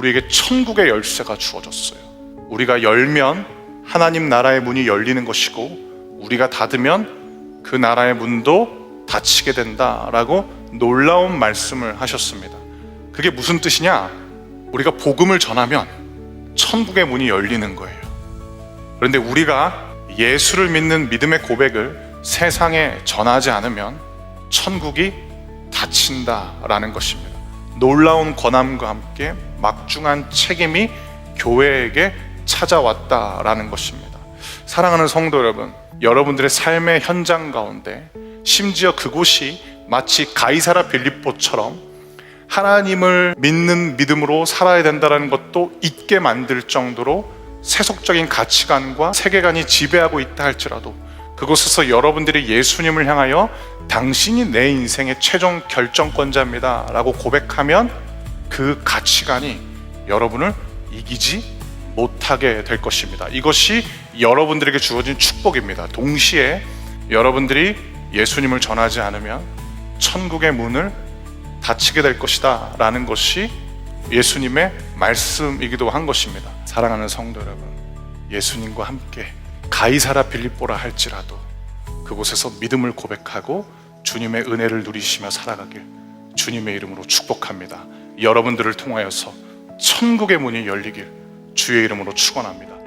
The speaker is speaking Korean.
우리에게 천국의 열쇠가 주어졌어요. 우리가 열면 하나님 나라의 문이 열리는 것이고 우리가 닫으면 그 나라의 문도 닫히게 된다라고 놀라운 말씀을 하셨습니다. 그게 무슨 뜻이냐? 우리가 복음을 전하면 천국의 문이 열리는 거예요. 그런데 우리가 예수를 믿는 믿음의 고백을 세상에 전하지 않으면 천국이 닫힌다라는 것입니다. 놀라운 권함과 함께 막중한 책임이 교회에게 찾아왔다라는 것입니다. 사랑하는 성도 여러분, 여러분들의 삶의 현장 가운데 심지어 그곳이 마치 가이사라 빌립보처럼 하나님을 믿는 믿음으로 살아야 된다는 것도 잊게 만들 정도로 세속적인 가치관과 세계관이 지배하고 있다 할지라도 그곳에서 여러분들이 예수님을 향하여 당신이 내 인생의 최종 결정권자입니다 라고 고백하면 그 가치관이 여러분을 이기지 못하게 될 것입니다. 이것이 여러분들에게 주어진 축복입니다. 동시에 여러분들이 예수님을 전하지 않으면 천국의 문을 닫히게 될 것이다 라는 것이 예수님의 말씀이기도 한 것입니다. 사랑하는 성도 여러분, 예수님과 함께 가이사라 빌립보라 할지라도 그곳에서 믿음을 고백하고 주님의 은혜를 누리시며 살아가길 주님의 이름으로 축복합니다. 여러분들을 통하여서 천국의 문이 열리길 주의 이름으로 축원합니다.